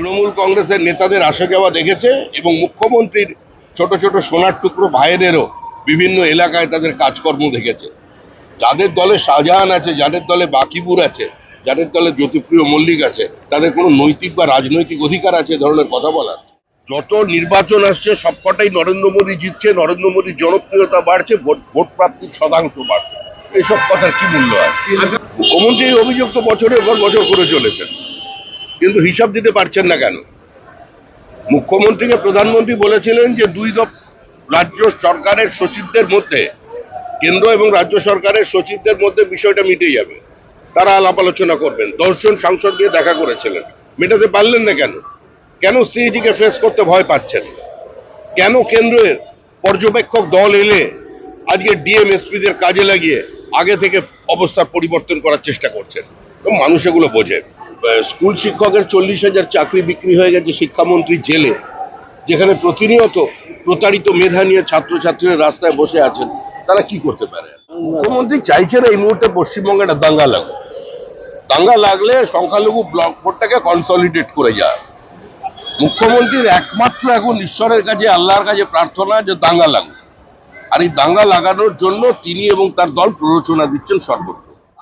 তৃণমূল কংগ্রেসের নেতাদের আসা যাওয়া দেখেছে এবং মুখ্যমন্ত্রীর ছোট ছোট সোনার টুকরো ভাইদেরও বিভিন্ন এলাকায় তাদের কাজকর্ম দেখেছে। যাদের দলে শাহজাহান আছে যাদের দলে বাকিপুর আছে যাদের দলে জ্যোতিপ্রিয় মল্লিক আছে তাদের কোনো নৈতিক বা রাজনৈতিক অধিকার আছে এ ধরনের কথা বলার। যত নির্বাচন আসছে সবকটাই নরেন্দ্র মোদী জিতছে নরেন্দ্র মোদীর জনপ্রিয়তা বাড়ছে ভোট ভোট প্রাপ্তির শতাংশ বাড়ছে। এইসব কথার কি মূল্য আছে? মুখ্যমন্ত্রী এই অভিযোগ তো বছরের পর বছর করে চলেছেন। কিন্তু হিসাব দিতে পারছেন না কেন? মুখ্যমন্ত্রীকে প্রধানমন্ত্রী বলেছিলেন যে দুই দপ রাজ্য সরকারের সচিবদের মধ্যে, কেন্দ্র এবং রাজ্য সরকারের সচিবদের মধ্যে বিষয়টা মিটে যাবে। তারা আলাপ আলোচনা করবেন। দশজন সাংসদ নিয়ে দেখা করেছিলেন। মেটাতে পারলেন না কেন? কেন সিএজিকে ফেস করতে ভয় পাচ্ছেন? কেন কেন্দ্রের পর্যবেক্ষক দল এলে আজকে ডিএমএসপিদের কাজে লাগিয়ে আগে থেকে অবস্থার পরিবর্তন করার চেষ্টা করছেন? তো মানুষ এগুলো বোঝে। স্কুল শিক্ষকের চল্লিশ হাজার চাকরি বিক্রি হয়ে গেছে শিক্ষামন্ত্রী জেলে, যেখানে প্রতিনিয়ত প্রতারিত মেধা নিয়ে ছাত্রছাত্রীরা রাস্তায় বসে আছেন, তারা কি করতে পারে? মুখ্যমন্ত্রী চাইছেন এই মুহূর্তে পশ্চিমবঙ্গে একটা দাঙ্গা লাগুক। দাঙ্গা লাগলে সংখ্যালঘু ব্লক ভোটটাকে কনসলিডেট করে যায় মুখ্যমন্ত্রীর একমাত্র এখন ঈশ্বরের কাছে, আল্লাহর কাছে প্রার্থনা যে দাঙ্গা লাগুক। আর এই দাঙ্গা লাগানোর জন্য তিনি এবং তার দল প্ররোচনা দিচ্ছেন সর্বত্র।